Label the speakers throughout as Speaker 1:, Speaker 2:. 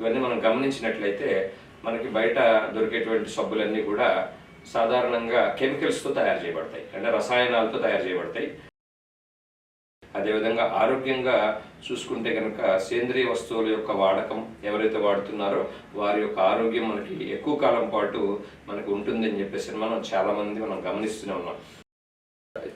Speaker 1: ఇవన్నీ మనం గమనించినట్లయితే మనకి బయట దొరికేటువంటి సబ్బులన్నీ కూడా సాధారణంగా కెమికల్స్తో తయారు చేయబడతాయి. అంటే రసాయనాలతో తయారు చేయబడతాయి. అదేవిధంగా ఆరోగ్యంగా చూసుకుంటే కనుక సేంద్రియ వస్తువుల యొక్క వాడకం ఎవరైతే వాడుతున్నారో వారి యొక్క ఆరోగ్యం మనకి ఎక్కువ కాలం పాటు మనకు ఉంటుందని చెప్పేసి మనం చాలామంది మనం గమనిస్తూనే ఉన్నాం.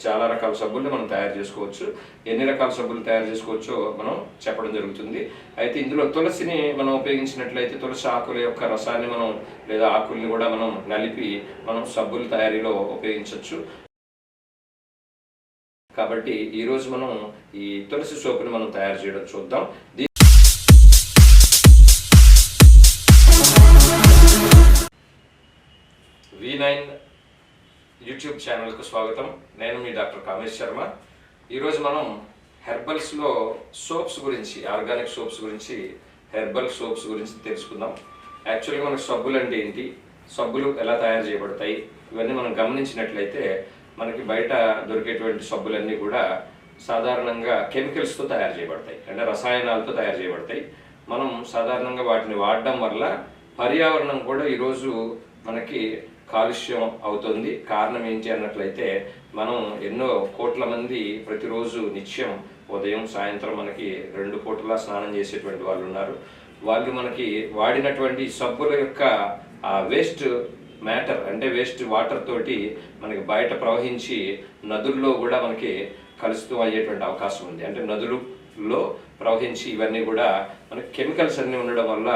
Speaker 1: చాలా రకాల సబ్బుల్ని మనం తయారు చేసుకోవచ్చు. ఎన్ని రకాల సబ్బులు తయారు చేసుకోవచ్చో మనం చెప్పడం జరుగుతుంది. అయితే ఇందులో తులసిని మనం ఉపయోగించినట్లయితే తులసి ఆకుల యొక్క రసాన్ని మనం లేదా ఆకుల్ని కూడా మనం నలిపి మనం సబ్బుల తయారీలో ఉపయోగించవచ్చు కాబట్టి ఈరోజు మనం ఈ తులసి సోపుని మనం తయారు చేయడం చూద్దాం. దీ- వి నైన్ యూట్యూబ్ ఛానల్కు స్వాగతం. నేను మీ డాక్టర్ కామేష్ శర్మ. ఈరోజు మనం హెర్బల్స్లో సోప్స్ గురించి ఆర్గానిక్ సోప్స్ గురించి హెర్బల్ సోప్స్ గురించి తెలుసుకుందాం. యాక్చువల్గా మనకు సబ్బులు అంటే ఏంటి? సబ్బులు ఎలా తయారు చేయబడతాయి? ఇవన్నీ మనం గమనించినట్లయితే మనకి బయట దొరికేటువంటి సబ్బులన్నీ కూడా సాధారణంగా కెమికల్స్తో తయారు చేయబడతాయి. అంటే రసాయనాలతో తయారు చేయబడతాయి. మనం సాధారణంగా వాటిని వాడడం వల్ల పర్యావరణం కూడా ఈరోజు మనకి కాలుష్యం అవుతుంది. కారణం ఏంటి అన్నట్లయితే మనం ఎన్నో కోట్ల మంది ప్రతిరోజు నిత్యం ఉదయం సాయంత్రం మనకి రెండు పూటలా స్నానం చేసేటువంటి వాళ్ళు ఉన్నారు. వాళ్ళు మనకి వాడినటువంటి సబ్బుల యొక్క ఆ వేస్ట్ మ్యాటర్ అంటే వేస్ట్ వాటర్ తోటి మనకి బయట ప్రవహించి నదుల్లో కూడా మనకి కలుస్తూ అయ్యేటువంటి అవకాశం ఉంది. అంటే నదులలో ప్రవహించి ఇవన్నీ కూడా మనకి కెమికల్స్ అన్నీ ఉండడం వల్ల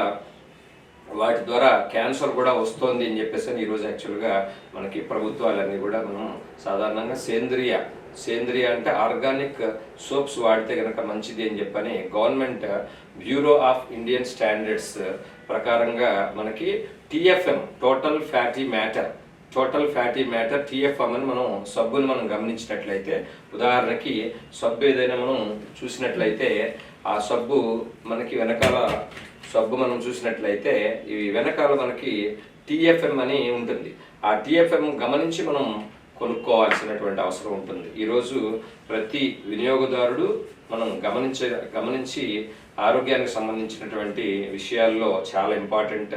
Speaker 1: వాటి ద్వారా క్యాన్సర్ కూడా వస్తోంది అని చెప్పేసి అని ఈరోజు యాక్చువల్గా మనకి ప్రభుత్వాలన్నీ కూడా మనం సాధారణంగా సేంద్రియ సేంద్రియ అంటే ఆర్గానిక్ సోప్స్ వాడితే కనుక మంచిది అని చెప్పని government bureau of Indian standards ప్రకారంగా మనకి TFM total fatty matter total fatty matter TFM అని మనం సబ్బుని మనం గమనించినట్లయితే ఉదాహరణకి సబ్బు ఏదైనా మనం చూసినట్లయితే ఆ సబ్బు మనకి వెనకాల సబ్బు మనం చూసినట్లయితే ఈ వెనకాల మనకి టిఎఫ్ఎం అని ఉంటుంది. ఆ టిఎఫ్ఎం గమనించి మనం కొనుక్కోవాల్సినటువంటి అవసరం ఉంటుంది. ఈరోజు ప్రతి వినియోగదారుడు మనం గమనించే గమనించి ఆరోగ్యానికి సంబంధించినటువంటి విషయాల్లో చాలా ఇంపార్టెంట్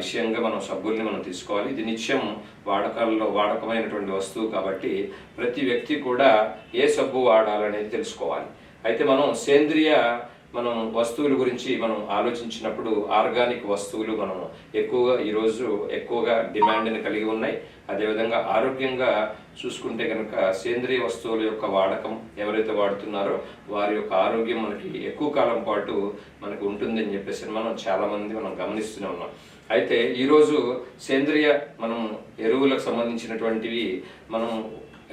Speaker 1: విషయంగా మనం సబ్బుల్ని మనం తీసుకోవాలి. ఇది నిత్యం వాడకాల్లో వాడకమైనటువంటి వస్తువు కాబట్టి ప్రతి వ్యక్తి కూడా ఏ సబ్బు వాడాలనేది తెలుసుకోవాలి. అయితే మనం సేంద్రియ మనం వస్తువుల గురించి మనం ఆలోచించినప్పుడు ఆర్గానిక్ వస్తువులు మనం ఎక్కువగా ఈరోజు ఎక్కువగా డిమాండ్ని కలిగి ఉన్నాయి. అదేవిధంగా ఆరోగ్యంగా చూసుకుంటే కనుక సేంద్రియ వస్తువుల యొక్క వాడకం ఎవరైతే వాడుతున్నారో వారి యొక్క ఆరోగ్యం మనకి ఎక్కువ కాలం పాటు మనకు ఉంటుందని చెప్పేసి మనం చాలామంది మనం గమనిస్తూనే ఉన్నాం. అయితే ఈరోజు సేంద్రియ మనం ఎరువులకు సంబంధించినటువంటివి మనం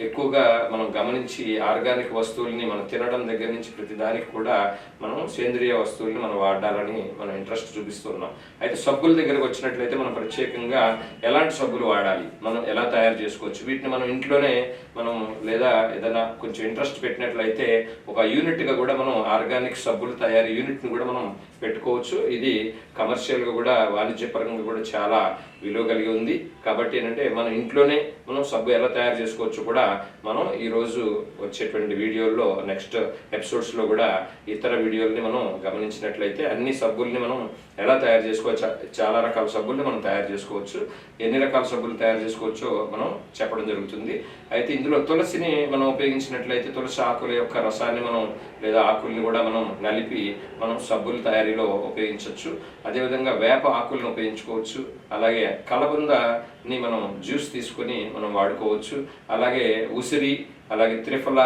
Speaker 1: ఎక్కువగా మనం గమనించి ఆర్గానిక్ వస్తువుల్ని మనం తినడం దగ్గర నుంచి ప్రతి దానికి కూడా మనం సేంద్రియ వస్తువుల్ని మనం వాడాలని మనం ఇంట్రెస్ట్ చూపిస్తున్నాం. అయితే సబ్బుల దగ్గరకు వచ్చినట్లయితే మనం ప్రత్యేకంగా ఎలాంటి సబ్బులు వాడాలి? మనం ఎలా తయారు చేసుకోవచ్చు? వీటిని మనం ఇంట్లోనే మనం లేదా ఏదైనా కొంచెం ఇంట్రెస్ట్ పెట్టినట్లయితే ఒక యూనిట్గా కూడా మనం ఆర్గానిక్ సబ్బులు తయారీ యూనిట్ని కూడా మనం పెట్టుకోవచ్చు. ఇది కమర్షియల్గా కూడా వాణిజ్యపరంగా కూడా చాలా విలువ కలిగి ఉంది. కాబట్టి ఏంటంటే మన ఇంట్లోనే మనం సబ్బు ఎలా తయారు చేసుకోవచ్చు కూడా మనం ఈరోజు వచ్చేటువంటి వీడియోల్లో నెక్స్ట్ ఎపిసోడ్స్లో కూడా ఇతర వీడియోల్ని మనం గమనించినట్లయితే అన్ని సబ్బుల్ని మనం ఎలా తయారు చేసుకోవచ్చు చాలా రకాల సబ్బుల్ని మనం తయారు చేసుకోవచ్చు. ఎన్ని రకాల సబ్బులు తయారు చేసుకోవచ్చో మనం చెప్పడం జరుగుతుంది. అయితే ఇందులో తులసిని మనం ఉపయోగించినట్లయితే తులసి ఆకుల యొక్క రసాన్ని మనం లేదా ఆకుల్ని కూడా మనం నలిపి మనం సబ్బుల తయారీలో ఉపయోగించవచ్చు. అదేవిధంగా వేప ఆకులను ఉపయోగించుకోవచ్చు. అలాగే కలబందని మనం జ్యూస్ తీసుకొని మనం వాడుకోవచ్చు. అలాగే ఉసిరి అలాగే త్రిఫల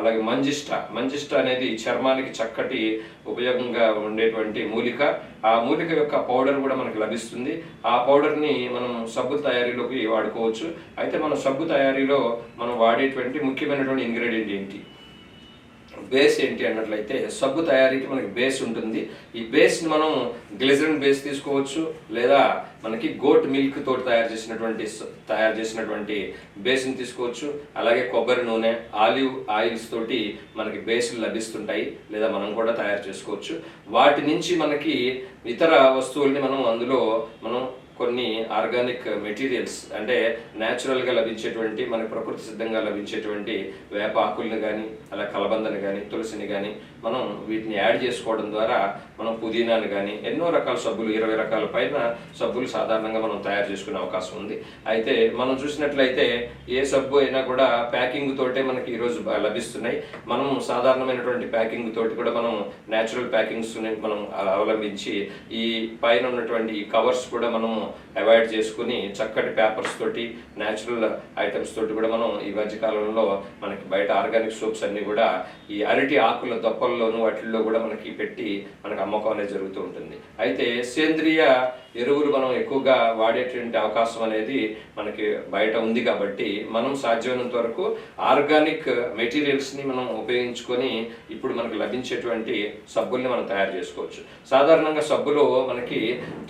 Speaker 1: అలాగే మంజిష్ట. మంజిష్ట అనేది చర్మానికి చక్కటి ఉపయోగంగా ఉండేటువంటి మూలిక. ఆ మూలిక యొక్క పౌడర్ కూడా మనకు లభిస్తుంది. ఆ పౌడర్ని మనం సబ్బు తయారీలోకి వాడుకోవచ్చు. అయితే మన సబ్బు తయారీలో మనం వాడేటువంటి ముఖ్యమైనటువంటి ఇంగ్రీడియంట్ ఏంటి? బేస్ ఏంటి అన్నట్లయితే సబ్బు తయారీకి మనకి బేస్ ఉంటుంది. ఈ బేస్ని మనం గ్లిజరిన్ బేస్ తీసుకోవచ్చు లేదా మనకి గోట్ మిల్క్ తోటి తయారు చేసినటువంటి తయారు చేసినటువంటి బేస్ని తీసుకోవచ్చు. అలాగే కొబ్బరి నూనె ఆలివ్ ఆయిల్స్ తోటి మనకి బేస్లు లభిస్తుంటాయి లేదా మనం కూడా తయారు చేసుకోవచ్చు. వాటి నుంచి మనకి ఇతర వస్తువుల్ని మనం అందులో మనం కొన్ని ఆర్గానిక్ మెటీరియల్స్ అంటే న్యాచురల్గా లభించేటువంటి మనకి ప్రకృతి సిద్ధంగా లభించేటువంటి వేప ఆకుల్ని కానీ అలా కలబందని కానీ తులసిని కానీ మనం వీటిని యాడ్ చేసుకోవడం ద్వారా మనం పుదీనాని కానీ ఎన్నో రకాల సబ్బులు ఇరవై రకాల పైన సబ్బులు సాధారణంగా మనం తయారు చేసుకునే అవకాశం ఉంది. అయితే మనం చూసినట్లయితే ఏ సబ్బు అయినా కూడా ప్యాకింగ్ తోటే మనకి ఈరోజు లభిస్తున్నాయి. మనం సాధారణమైనటువంటి ప్యాకింగ్ తోటి కూడా మనం న్యాచురల్ ప్యాకింగ్స్ మనం అవలంబించి ఈ పైన ఉన్నటువంటి ఈ కవర్స్ కూడా మనం అవాయిడ్ చేసుకుని చక్కటి పేపర్స్ తోటి న్యాచురల్ ఐటమ్స్ తోటి కూడా మనం ఈ మధ్యకాలంలో మనకి బయట ఆర్గానిక్ సోప్స్ అన్ని కూడా ఈ అరటి ఆకుల దొప్పల్లోను వాటిల్లో కూడా మనకి పెట్టి మనకి అమ్మకం అనేది జరుగుతూ ఉంటుంది. అయితే సేంద్రియ ఎరువులు మనం ఎక్కువగా వాడేటువంటి అవకాశం అనేది మనకి బయట ఉంది కాబట్టి మనం సాధ్యమైనంత వరకు ఆర్గానిక్ మెటీరియల్స్ని మనం ఉపయోగించుకొని ఇప్పుడు మనకు లభించేటువంటి సబ్బుల్ని మనం తయారు చేసుకోవచ్చు. సాధారణంగా సబ్బులో మనకి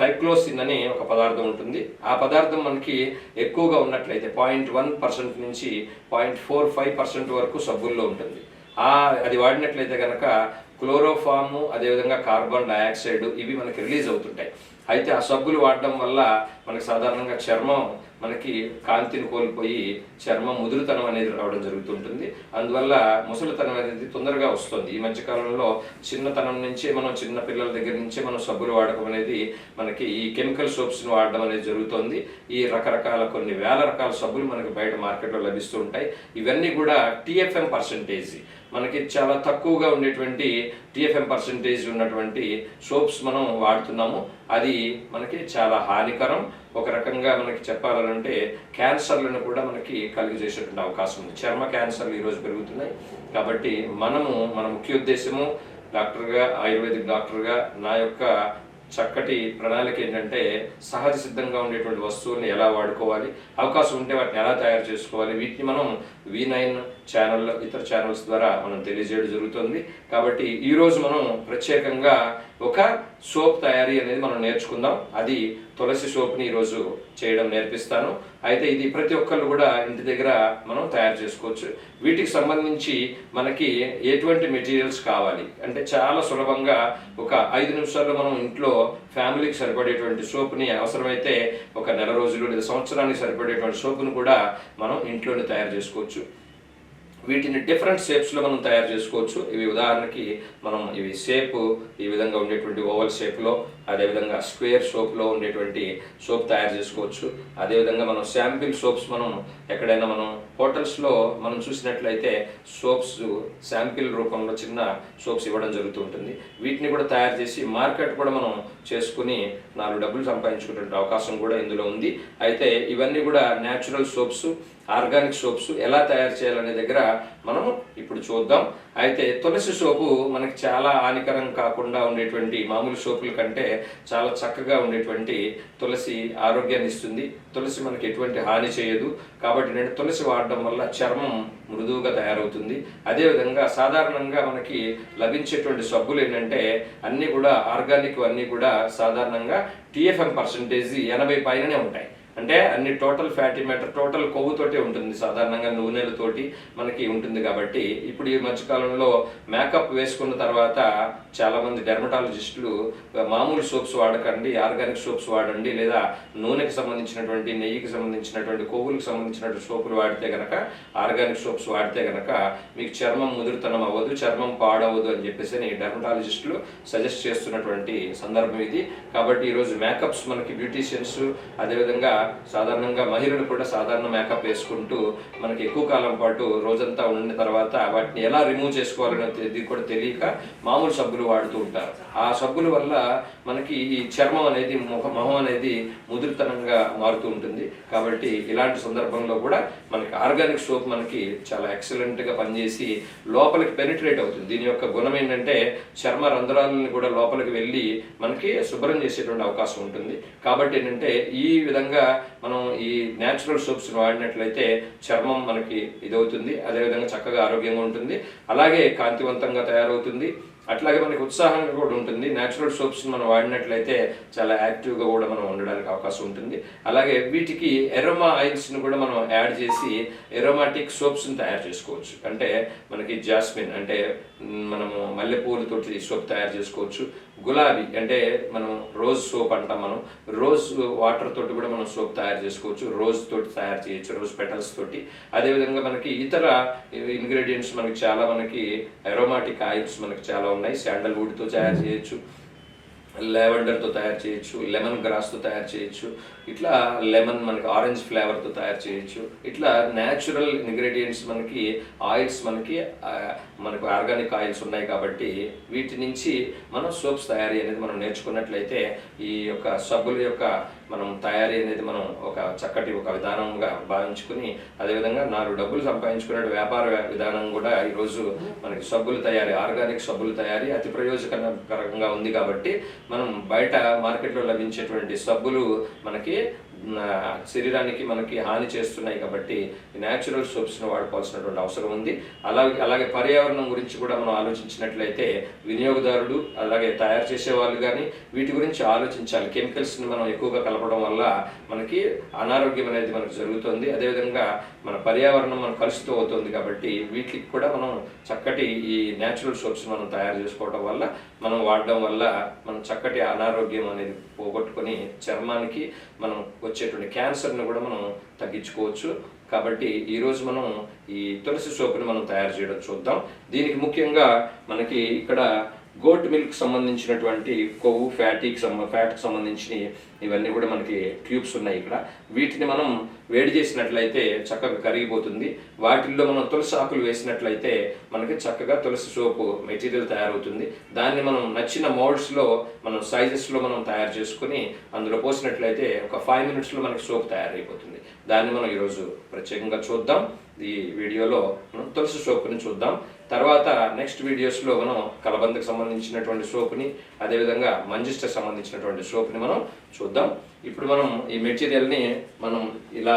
Speaker 1: టైక్లోసిన్ అని ఒక పదార్థం పదార్థం ఉంటుంది. ఆ పదార్థం మనకి ఎక్కువగా ఉన్నట్లయితే పాయింట్ వన్ పర్సెంట్ నుంచి పాయింట్ ఫోర్ ఫైవ్ పర్సెంట్ వరకు సబ్బుల్లో ఉంటుంది. ఆ అది వాడినట్లయితే కనుక క్లోరోఫాము అదేవిధంగా కార్బన్ డయాక్సైడ్ ఇవి మనకి రిలీజ్ అవుతుంటాయి. అయితే ఆ సబ్బులు వాడడం వల్ల మనకి సాధారణంగా చర్మం మనకి కాంతిని కోల్పోయి చర్మం ముదురుతనం అనేది రావడం జరుగుతుంటుంది. అందువల్ల ముసలితనం అనేది తొందరగా వస్తుంది. ఈ మధ్యకాలంలో చిన్నతనం నుంచే మనం చిన్న పిల్లల దగ్గర నుంచే మనం సబ్బులు వాడకం అనేది మనకి ఈ కెమికల్ సోప్స్ని వాడడం అనేది జరుగుతుంది. ఈ రకరకాల కొన్ని వేల రకాల సబ్బులు మనకి బయట మార్కెట్లో లభిస్తూ ఉంటాయి. ఇవన్నీ కూడా టిఎఫ్ఎం పర్సంటేజ్ మనకి చాలా తక్కువగా ఉండేటువంటి టిఎఫ్ఎం పర్సంటేజ్ ఉన్నటువంటి సోప్స్ మనం వాడుతున్నాము. అది మనకి చాలా హానికరం. ఒక రకంగా మనకి చెప్పాలంటే క్యాన్సర్లను కూడా మనకి కలిగజేసేటువంటి అవకాశం ఉంది. చర్మ క్యాన్సర్లు ఈరోజు పెరుగుతున్నాయి. కాబట్టి మనము మన ముఖ్య ఉద్దేశము డాక్టర్గా ఆయుర్వేదిక్ డాక్టర్గా నా యొక్క చక్కటి ప్రణాళిక ఏంటంటే సహజ సిద్ధంగా ఉండేటువంటి వస్తువుల్ని ఎలా వాడుకోవాలి అవకాశం ఉంటే వాటిని ఎలా తయారు చేసుకోవాలి వీటిని మనం వి నైన్ ఛానల్లో ఇతర ఛానల్స్ ద్వారా మనం తెలియజేయడం జరుగుతుంది. కాబట్టి ఈరోజు మనం ప్రత్యేకంగా ఒక సోప్ తయారీ అనేది మనం నేర్చుకుందాం. అది తులసి సోప్ని ఈరోజు చేయడం నేర్పిస్తాను. అయితే ఇది ప్రతి ఒక్కళ్ళు కూడా ఇంటి దగ్గర మనం తయారు చేసుకోవచ్చు. వీటికి సంబంధించి మనకి ఎటువంటి మెటీరియల్స్ కావాలి? అంటే చాలా సులభంగా ఒక ఐదు నిమిషాల్లో మనం ఇంట్లో ఫ్యామిలీకి సరిపడేటువంటి సోప్ని అవసరమైతే ఒక నెల రోజులు లేదా సంవత్సరానికి సరిపడేటువంటి సోప్ను కూడా మనం ఇంట్లోనే తయారు చేసుకోవచ్చు. వీటిని డిఫరెంట్ షేప్స్లో మనం తయారు చేసుకోవచ్చు. ఇవి ఉదాహరణకి మనం ఇవి షేప్ ఈ విధంగా ఉండేటువంటి ఓవల్ షేప్లో అదేవిధంగా స్క్వేర్ షోప్లో ఉండేటువంటి సోప్ తయారు చేసుకోవచ్చు. అదేవిధంగా మనం శాంపిల్ సోప్స్ మనం ఎక్కడైనా మనం హోటల్స్లో మనం చూసినట్లయితే సోప్స్ శాంపిల్ రూపంలో చిన్న సోప్స్ ఇవ్వడం జరుగుతూ ఉంటుంది వీటిని కూడా తయారు చేసి మార్కెట్ కూడా మనం చేసుకుని నాలుగు డబ్బులు సంపాదించుకునే అవకాశం కూడా ఇందులో ఉంది. అయితే ఇవన్నీ కూడా న్యాచురల్ సోప్స్ ఆర్గానిక్ సోప్స్ ఎలా తయారు చేయాలనే దగ్గర మనం ఇప్పుడు చూద్దాం. అయితే తులసి సోపు మనకి చాలా హానికరం కాకుండా ఉండేటువంటి మామూలు సోపుల కంటే చాలా చక్కగా ఉండేటువంటి తులసి ఆరోగ్యాన్ని ఇస్తుంది. తులసి మనకి ఎటువంటి హాని చేయదు. కాబట్టి నేను తులసి వాడడం వల్ల చర్మం మృదువుగా తయారవుతుంది. అదేవిధంగా సాధారణంగా మనకి లభించేటువంటి సబ్బులు ఏంటంటే అన్నీ కూడా ఆర్గానిక్ అన్నీ కూడా సాధారణంగా టిఎఫ్ఎం పర్సంటేజ్ ఎనభై పైననే ఉంటాయి. అంటే అన్ని టోటల్ ఫ్యాటీ మ్యాటర్ టోటల్ కొవ్వుతోటే ఉంటుంది సాధారణంగా నూనెలతోటి మనకి ఉంటుంది కాబట్టి ఇప్పుడు ఈ మధ్యకాలంలో మేకప్ వేసుకున్న తర్వాత చాలా మంది డెర్మటాలజిస్టులు మామూలు సోప్స్ వాడకండి ఆర్గానిక్ సోప్స్ వాడండి లేదా నూనెకి సంబంధించినటువంటి నెయ్యికి సంబంధించినటువంటి కొవ్వులకు సంబంధించినటువంటి సోపులు వాడితే గనక ఆర్గానిక్ సోప్స్ వాడితే గనక మీకు చర్మం ముదురుతనం అవ్వదు చర్మం పాడవదు అని చెప్పేసి డెర్మటాలజిస్టులు సజెస్ట్ చేస్తున్నటువంటి సందర్భం ఇది. కాబట్టి ఈరోజు మేకప్స్ మనకి బ్యూటీషియన్స్ అదేవిధంగా సాధారణంగా మహిళలు కూడా సాధారణ మేకప్ వేసుకుంటూ మనకి ఎక్కువ కాలం పాటు రోజంతా ఉండిన తర్వాత వాటిని ఎలా రిమూవ్ చేసుకోవాలనే ఇది కూడా తెలియక మామూలు సబ్బులు వాడుతూ ఉంటారు. ఆ సబ్బుల వల్ల మనకి ఈ చర్మం అనేది ముఖ మొహం అనేది ముదురుతనంగా మారుతూ ఉంటుంది. కాబట్టి ఇలాంటి సందర్భంలో కూడా మనకి ఆర్గానిక్ సోప్ మనకి చాలా ఎక్సలెంట్గా పనిచేసి లోపలికి పెనిట్రేట్ అవుతుంది. దీని యొక్క గుణం ఏంటంటే చర్మ రంధ్రాలను కూడా లోపలికి వెళ్ళి మనకి శుభ్రం చేసేటువంటి అవకాశం ఉంటుంది. కాబట్టి ఏంటంటే ఈ విధంగా మనం ఈ న్యాచురల్ సోప్స్ వాడినట్లయితే చర్మం మనకి ఇదవుతుంది. అదేవిధంగా చక్కగా ఆరోగ్యంగా ఉంటుంది. అలాగే కాంతివంతంగా తయారవుతుంది. అట్లాగే మనకి ఉత్సాహంగా కూడా ఉంటుంది. న్యాచురల్ సోప్స్ మనం వాడినట్లయితే చాలా యాక్టివ్గా కూడా మనం ఉండడానికి అవకాశం ఉంటుంది. అలాగే వీటికి ఎరోమా ఆయిల్స్ని కూడా మనం యాడ్ చేసి ఎరోమాటిక్ సోప్స్ని తయారు చేసుకోవచ్చు. అంటే మనకి జాస్మిన్ అంటే మనము మల్లెపూలతోటి సోప్ తయారు చేసుకోవచ్చు. గులాబీ అంటే మనం రోజ్ సోప్ అంటాం మనం. రోజ్ వాటర్ తోటి కూడా మనం సోప్ తయారు చేసుకోవచ్చు. రోజ్ తోటి తయారు చేయొచ్చు. రోజ్ పెటల్స్ తోటి. అదేవిధంగా మనకి ఇతర ఇంగ్రీడియంట్స్ మనకి చాలా మనకి అరోమాటిక్ ఆయిల్స్ మనకి చాలా ఉన్నాయి. శాండల్వుడ్తో తయారు చేయొచ్చు. లెవెండర్తో తయారు చేయొచ్చు లెమన్ గ్రాస్తో తయారు చేయొచ్చు ఇట్లా లెమన్ మనకి ఆరెంజ్ ఫ్లేవర్తో తయారు చేయొచ్చు ఇట్లా న్యాచురల్ ఇంగ్రీడియంట్స్ మనకి ఆయిల్స్ మనకి మనకు ఆర్గానిక్ ఆయిల్స్ ఉన్నాయి కాబట్టి వీటి నుంచి మనం సోప్స్ తయారీ అనేది మనం నేర్చుకున్నట్లయితే ఈ యొక్క సబ్బుల యొక్క మనం తయారీ అనేది మనం ఒక చక్కటి ఒక విధానంగా భావించుకుని అదేవిధంగా నాలుగు డబ్బులు సంపాదించుకునే వ్యాపార విధానం కూడా ఈరోజు మనకి సబ్బులు తయారీ ఆర్గానిక్ సబ్బులు తయారీ అతి ప్రయోజనకరంగా ఉంది కాబట్టి మనం బయట మార్కెట్లో లభించేటువంటి సబ్బులు మనకి శరీరానికి మనకి హాని చేస్తున్నాయి కాబట్టి న్యాచురల్ సోప్స్ని వాడుకోవాల్సినటువంటి అవసరం ఉంది. అలాగే అలాగే పర్యావరణం గురించి కూడా మనం ఆలోచించినట్లయితే వినియోగదారుడు అలాగే తయారు చేసే వాళ్ళు కానీ వీటి గురించి ఆలోచించాలి. కెమికల్స్ని మనం ఎక్కువగా కలపడం వల్ల మనకి అనారోగ్యం అనేది మనకు జరుగుతుంది. అదేవిధంగా మన పర్యావరణం మన కలుషితం అవుతుంది కాబట్టి వీటికి కూడా మనం చక్కటి ఈ న్యాచురల్ సోప్స్ మనం తయారు చేసుకోవడం వల్ల మనం వాడడం వల్ల మనం చక్కటి అనారోగ్యం అనేది పోగొట్టుకొని చర్మానికి మనం వచ్చేటువంటి క్యాన్సర్ని కూడా మనం తగ్గించుకోవచ్చు. కాబట్టి ఈరోజు మనం ఈ తులసి సోపుని మనం తయారు చేయడం చూద్దాం. దీనికి ముఖ్యంగా మనకి ఇక్కడ గోట్ మిల్క్ సంబంధించినటువంటి కొవ్వు ఫ్యాటీకి సంబ ఫ్యాట్కి సంబంధించిన ఇవన్నీ కూడా మనకి ట్యూబ్స్ ఉన్నాయి ఇక్కడ. వీటిని మనం వేడి చేసినట్లయితే చక్కగా కరిగిపోతుంది. వాటిల్లో మనం తులసి ఆకులు వేసినట్లయితే మనకి చక్కగా తులసి సోపు మెటీరియల్ తయారవుతుంది. దాన్ని మనం నచ్చిన మోల్డ్స్లో మనం సైజెస్లో మనం తయారు చేసుకుని అందులో పోసినట్లయితే ఒక ఫైవ్ మినిట్స్లో మనకి సోప్ తయారైపోతుంది. దాన్ని మనం ఈరోజు ప్రత్యేకంగా చూద్దాం. ఈ వీడియోలో మనం తులసి సోపుని చూద్దాం. తర్వాత నెక్స్ట్ వీడియోస్లో మనం కలబందకు సంబంధించినటువంటి సోప్ని అదేవిధంగా మంజిస్టర్ సంబంధించినటువంటి సోప్ని మనం చూద్దాం. ఇప్పుడు మనం ఈ మెటీరియల్ని మనం ఇలా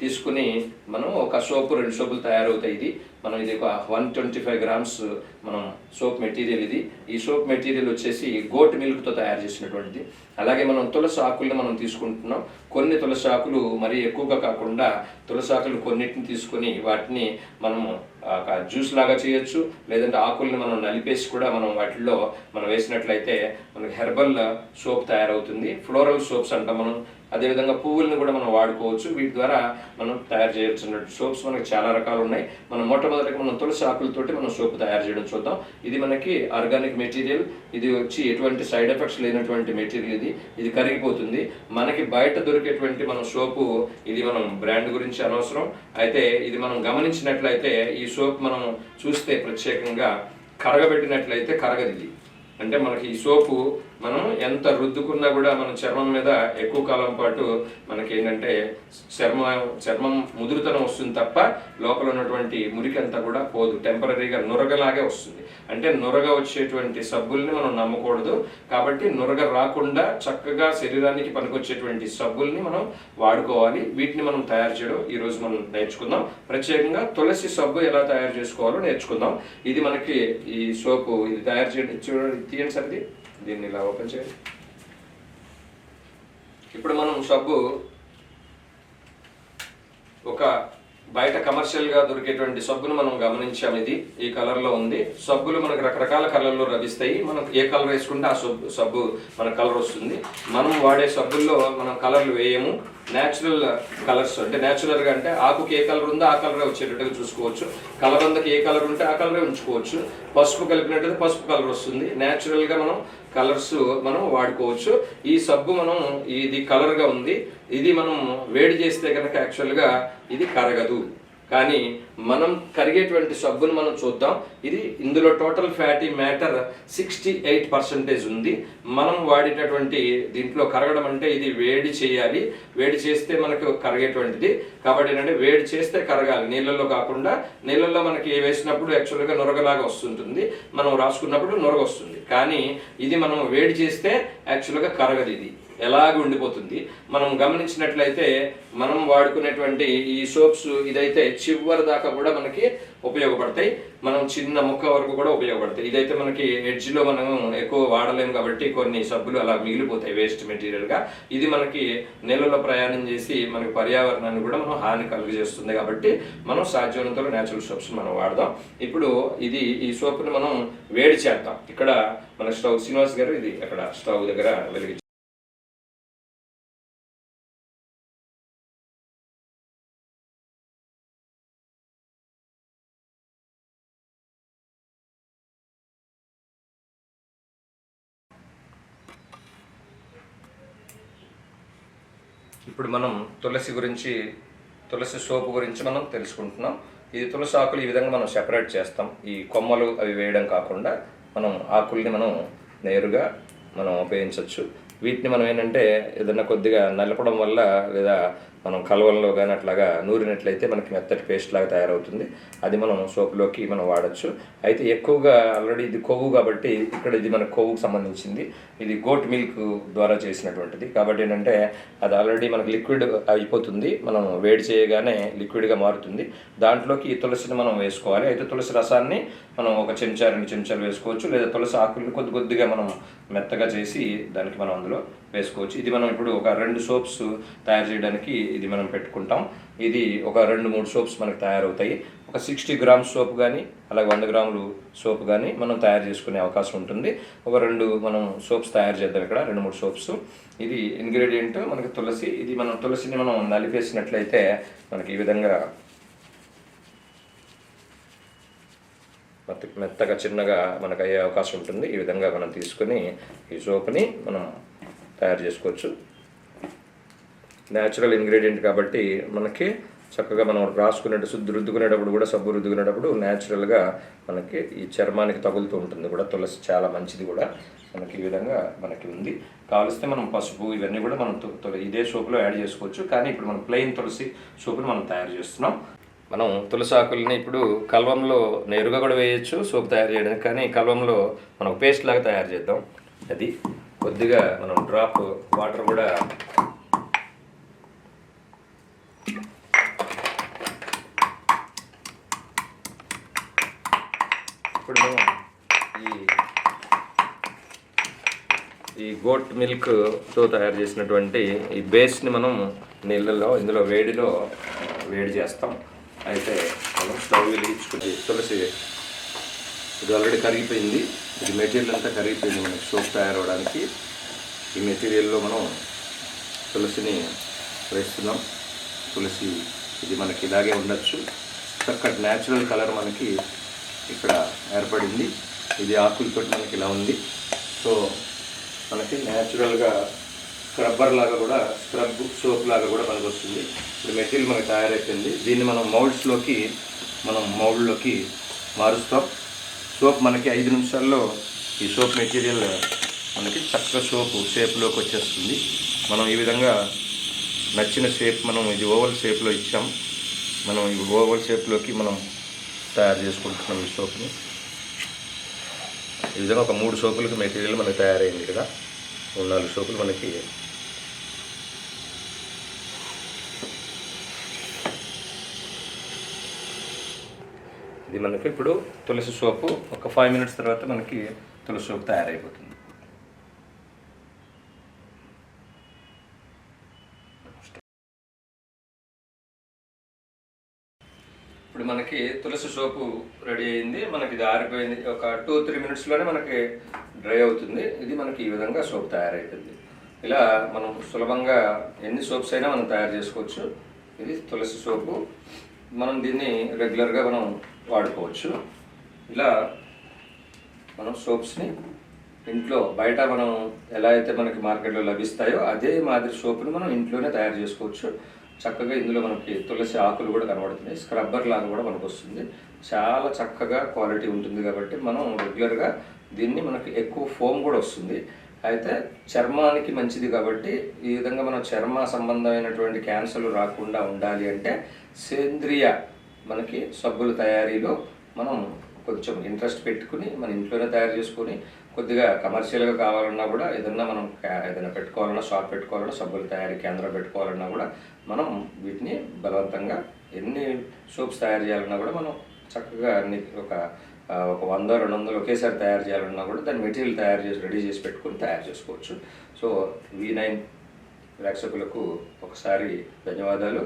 Speaker 1: తీసుకుని మనం ఒక సోపు రెండు సోపులు తయారవుతాయి ఇది. మనం ఇది ఒక వన్ ట్వంటీ ఫైవ్ గ్రామ్స్ మనం సోప్ మెటీరియల్ ఇది. ఈ సోప్ మెటీరియల్ వచ్చేసి గోట్ మిల్క్తో తయారు చేసినటువంటిది. అలాగే మనం తులసి ఆకుల్ని మనం తీసుకుంటున్నాం. కొన్ని తులసి ఆకులు మరీ ఎక్కువగా కాకుండా తులసి ఆకులు కొన్నిటిని తీసుకొని వాటిని మనము జ్యూస్ లాగా చేయొచ్చు. లేదంటే ఆకుల్ని మనం నలిపేసి కూడా మనం వాటిల్లో మనం వేసినట్లయితే మనకి హెర్బల్ సోప్ తయారవుతుంది. ఫ్లోరల్ సోప్స్ అంటాం మనం. అదేవిధంగా పువ్వులను కూడా మనం వాడుకోవచ్చు. వీటి ద్వారా మనం తయారు చేయాల్సిన సోప్స్ మనకి చాలా రకాలు ఉన్నాయి. మనం మొట్టమొదటిగా మనం తులసి ఆకులతోటి మనం సోప్ తయారు చేయడం చూద్దాం. ఇది మనకి ఆర్గానిక్ మెటీరియల్. ఇది వచ్చి ఎటువంటి సైడ్ ఎఫెక్ట్స్ లేనటువంటి మెటీరియల్ ఇది. ఇది కరిగిపోతుంది. మనకి బయట దొరికేటువంటి మనం సోపు ఇది మనం బ్రాండ్ గురించి అనవసరం. అయితే ఇది మనం గమనించినట్లయితే ఈ సోప్ మనం చూస్తే ప్రత్యేకంగా కరగబెట్టినట్లయితే కరగదు ఇది. అంటే మనకి ఈ సోపు మనం ఎంత రుద్దుకున్నా కూడా మన చర్మం మీద ఎక్కువ కాలం పాటు మనకి ఏంటంటే చర్మ చర్మం ముదురుతనం వస్తుంది తప్ప లోపల ఉన్నటువంటి మురికి అంతా కూడా పోదు. టెంపరీగా నురగలాగే వస్తుంది. అంటే నురగ వచ్చేటువంటి సబ్బుల్ని మనం నమ్మకూడదు. కాబట్టి నురగ రాకుండా చక్కగా శరీరానికి పనికొచ్చేటువంటి సబ్బుల్ని మనం వాడుకోవాలి. వీటిని మనం తయారు చేయడం ఈరోజు మనం నేర్చుకుందాం. ప్రత్యేకంగా తులసి సబ్బు ఎలా తయారు చేసుకోవాలో నేర్చుకుందాం. ఇది మనకి ఈ సోపు ఇది తయారు చేయడం. చూడండి తీయండి సరిది. దీన్ని ఇలా ఓపెన్ చేయండి. ఇప్పుడు మనం సబ్బు ఒక బయట కమర్షియల్గా దొరికేటువంటి సబ్బును మనం గమనించాం. ఇది ఈ కలర్లో ఉంది. సబ్బులు మనకు రకరకాల కలర్లో లభిస్తాయి. మనం ఏ కలర్ వేసుకుంటే ఆ సబ్బు సబ్బు మన కలర్ వస్తుంది. మనం వాడే సబ్బుల్లో మనం కలర్లు వేయము. న్యాచురల్ కలర్స్ అంటే న్యాచురల్గా అంటే ఆకుకి ఏ కలర్ ఉందో ఆ కలరే వచ్చేటట్టుగా చూసుకోవచ్చు. కలబందకి ఏ కలర్ ఉంటే ఆ కలరే ఉంచుకోవచ్చు. పసుపు కలిపినట్టయితే పసుపు కలర్ వస్తుంది. న్యాచురల్గా మనం కలర్స్ మనం వాడుకోవచ్చు. ఈ సబ్బు మనం ఇది కలర్గా ఉంది. ఇది మనం వేడి చేస్తే కనుక యాక్చువల్గా ఇది కరగదు. కానీ మనం కరిగేటువంటి సబ్బును మనం చూద్దాం. ఇది ఇందులో total fatty matter sixty eight percentage ఉంది. మనం వాడేటటువంటి దీంట్లో కరగడం అంటే ఇది వేడి చేయాలి. వేడి చేస్తే మనకు కరిగేటువంటిది. కాబట్టి ఏంటంటే వేడి చేస్తే కరగాలి. నీళ్ళల్లో కాకుండా నీళ్ళల్లో మనకి వేసినప్పుడు యాక్చువల్గా నొరగలాగా వస్తుంటుంది. మనం రాసుకున్నప్పుడు నొరగ వస్తుంది. కానీ ఇది మనం వేడి చేస్తే యాక్చువల్గా కరగదు ఇది. ఎలాగ ఉండిపోతుంది. మనం గమనించినట్లయితే మనం వాడుకునేటువంటి ఈ సోప్స్ ఇదైతే చివరి దాకా కూడా మనకి ఉపయోగపడతాయి. మనం చిన్న ముక్క వరకు కూడా ఉపయోగపడతాయి. ఇదైతే మనకి ఎడ్జ్లో మనం ఎక్కువ వాడలేము కాబట్టి కొన్ని సబ్బులు అలా మిగిలిపోతాయి వేస్ట్ మెటీరియల్గా ఇది మనకి నెలలో ప్రయాణం చేసి మనకి పర్యావరణాన్ని కూడా మనం హాని కలుగజేస్తుంది కాబట్టి మనం సాధ్యమైనంత న్యాచురల్ సోప్స్ మనం వాడదాం. ఇప్పుడు ఇది ఈ సోప్ని మనం వేడి చేద్దాం. ఇక్కడ మన స్టవ్ శ్రీనివాస్ గారు ఇది అక్కడ స్టవ్ దగ్గర వెలిగించి ఇప్పుడు మనం తులసి గురించి తులసి సోపు గురించి మనం తెలుసుకుంటున్నాం. ఇది తులసి ఆకులు ఈ విధంగా మనం సెపరేట్ చేస్తాం. ఈ కొమ్మలు అవి వేయడం కాకుండా మనం ఆకుల్ని మనం నేరుగా మనం ఉపయోగించవచ్చు వీటిని మనం ఏంటంటే ఏదైనా కొద్దిగా నలపడం వల్ల లేదా మనం కలవల్లో కానీ అట్లాగా నూరినట్లయితే మనకి మెత్తటి పేస్ట్ లాగా తయారవుతుంది. అది మనం సోపులోకి మనం వాడచ్చు. అయితే ఎక్కువగా ఆల్రెడీ ఇది కొవ్వు కాబట్టి ఇక్కడ ఇది మన కొవ్వుకు సంబంధించింది. ఇది గోట్ మిల్క్ ద్వారా చేసినటువంటిది. కాబట్టి ఏంటంటే అది ఆల్రెడీ మనకి లిక్విడ్ అయిపోతుంది. మనం వేడి చేయగానే లిక్విడ్గా మారుతుంది. దాంట్లోకి ఈ తులసిని మనం వేసుకోవాలి. అయితే తులసి రసాన్ని మనం ఒక చెంచా రెండు చెంచాలు వేసుకోవచ్చు. లేదా తులసి ఆకుల్ని కొద్ది కొద్దిగా మనం మెత్తగా చేసి దానికి మనం అందులో వేసుకోవచ్చు. ఇది మనం ఇప్పుడు ఒక రెండు సోప్స్ తయారు చేయడానికి ఇది మనం పెట్టుకుంటాం. ఇది ఒక రెండు మూడు సోప్స్ మనకు తయారవుతాయి. ఒక సిక్స్టీ గ్రామ్స్ సోప్ కానీ అలాగే వంద గ్రాములు సోప్ కానీ మనం తయారు చేసుకునే అవకాశం ఉంటుంది. ఒక రెండు మనం సోప్స్ తయారు చేద్దాం ఇక్కడ రెండు మూడు సోప్స్. ఇది ఇంగ్రీడియంట్ మనకి తులసి ఇది మనం తులసిని మనం నలిపేసినట్లయితే మనకి ఈ విధంగా మెత్తగా చిన్నగా మనకు అయ్యే అవకాశం ఉంటుంది. ఈ విధంగా మనం తీసుకొని ఈ సోప్ని మనం తయారు చేసుకోవచ్చు. న్యాచురల్ ఇంగ్రీడియంట్ కాబట్టి మనకి చక్కగా మనం రాసుకునేటప్పుడు శుద్ధి రుద్దుకునేటప్పుడు కూడా సబ్బు రుద్దుకునేటప్పుడు న్యాచురల్గా మనకి ఈ చర్మానికి తగులుతూ ఉంటుంది కూడా. తులసి చాలా మంచిది కూడా. మనకి ఈ విధంగా మనకి ఉంది. కావలిస్తే మనం పసుపు ఇవన్నీ కూడా మనం ఇదే సోపులో యాడ్ చేసుకోవచ్చు. కానీ ఇప్పుడు మనం ప్లెయిన్ తులసి సోపుని మనం తయారు చేస్తున్నాం. మనం తులసి ఆకుల్ని ఇప్పుడు కల్వంలో నేరుగా కూడా వేయచ్చు సోపు తయారు చేయడానికి. కానీ కల్వంలో మనం పేస్ట్ లాగా తయారు చేద్దాం. అది కొద్దిగా మనం డ్రాప్ వాటర్ కూడా ఇప్పుడు మనం ఈ ఈ గోట్ మిల్క్తో తయారు చేసినటువంటి ఈ బేస్ని మనం నీళ్ళలో ఇందులో వేడిలో వేడి చేస్తాం. అయితే మనం స్టవ్ వెలిగించుకుని తులసి ఇది ఆల్రెడీ కరిగిపోయింది. ఇది మెటీరియల్ అంతా కరిగిపోయింది మనకి. సోప్ తయారవడానికి. ఈ మెటీరియల్లో మనం తులసిని వేస్తున్నాం. తులసి ఇది మనకి ఇలాగే ఉండొచ్చు. చక్కటి న్యాచురల్ కలర్ మనకి ఇక్కడ ఏర్పడింది. ఇది ఆకులతో మనకి ఇలా ఉంది. సో మనకి న్యాచురల్గా స్క్రబ్బర్ లాగా కూడా స్క్రబ్ సోప్ లాగా కూడా మనకు వస్తుంది. ఇప్పుడు మెటీరియల్ మనకి తయారైపోయింది. దీన్ని మనం మౌల్డ్స్లోకి మనం మౌల్డ్లోకి మారుస్తాం. సోప్ మనకి ఐదు నిమిషాల్లో ఈ సోప్ మెటీరియల్ మనకి చక్కగా సోపు షేప్లోకి వచ్చేస్తుంది. మనం ఈ విధంగా నచ్చిన షేప్ మనం ఇది ఓవల్ షేప్లో ఇచ్చాం. మనం ఈ ఓవల్ షేప్లోకి మనం తయారు చేసుకుంటున్నాం ఈ సోప్ని. ఈ విధంగా ఒక మూడు సోపులకి మెటీరియల్ మనకి తయారైంది కదా. మూడు నాలుగు సోపులు మనకి ఇది మనకి ఇప్పుడు తులసి సోపు ఒక ఫైవ్ మినిట్స్ తర్వాత మనకి తులసి సోపు తయారైపోతుంది. ఇప్పుడు మనకి తులసి సోపు రెడీ అయింది మనకి ఇది ఆరిపోయింది. ఒక టూ త్రీ మినిట్స్లోనే మనకి డ్రై అవుతుంది. ఇది మనకి ఈ విధంగా సోప్ తయారైపోయింది. ఇలా మనం సులభంగా ఎన్ని సోప్స్ అయినా మనం తయారు చేసుకోవచ్చు. ఇది తులసి సోపు. మనం దీన్ని రెగ్యులర్గా మనం వాడుకోవచ్చు. ఇలా మనం సోప్స్ని ఇంట్లో బయట మనం ఎలా అయితే మనకి మార్కెట్లో లభిస్తాయో అదే మాదిరి సోప్ని మనం ఇంట్లోనే తయారు చేసుకోవచ్చు. చక్కగా ఇందులో మనకి తులసి ఆకులు కూడా కనబడుతున్నాయి. స్క్రబ్బర్ లాగా కూడా మనకు వస్తుంది. చాలా చక్కగా క్వాలిటీ ఉంటుంది కాబట్టి మనం రెగ్యులర్గా దీన్ని మనకి ఎక్కువ ఫోమ్ కూడా వస్తుంది. అయితే చర్మానికి మంచిది కాబట్టి ఈ విధంగా మనం చర్మ సంబంధమైనటువంటి క్యాన్సర్లు రాకుండా ఉండాలి అంటే సేంద్రియ మనకి సబ్బుల తయారీలో మనం కొంచెం ఇంట్రెస్ట్ పెట్టుకుని మన ఇంట్లోనే తయారు చేసుకొని కొద్దిగా కమర్షియల్గా కావాలన్నా కూడా ఏదన్నా మనం ఏదైనా పెట్టుకోవాలన్నా షాప్ పెట్టుకోవాలన్నా సబ్బుల తయారీ కేంద్రం పెట్టుకోవాలన్నా కూడా మనం వీటిని బలవంతంగా ఎన్ని సోప్స్ తయారు చేయాలన్నా కూడా మనం చక్కగా అన్ని ఒక ఒక వంద రెండు వందలు ఒకేసారి తయారు చేయాలన్నా కూడా దాని మెటీరియల్ తయారు చేసి రెడీ చేసి పెట్టుకొని తయారు చేసుకోవచ్చు. సో వి నైన్ ప్రేక్షకులకు ఒకసారి ధన్యవాదాలు.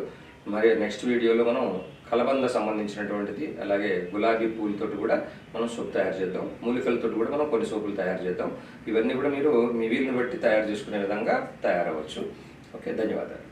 Speaker 1: మరి నెక్స్ట్ వీడియోలో మనం కలబంద సంబంధించినటువంటిది అలాగే గులాబీ పూలతోటి కూడా మనం సోప్ తయారు చేద్దాం. మూలికలతో కూడా మనం కొన్ని సోపులు తయారు చేద్దాం. ఇవన్నీ కూడా మీరు మీ వీలుని బట్టి తయారు చేసుకునే విధంగా తయారవచ్చు. ఓకే ధన్యవాదాలు.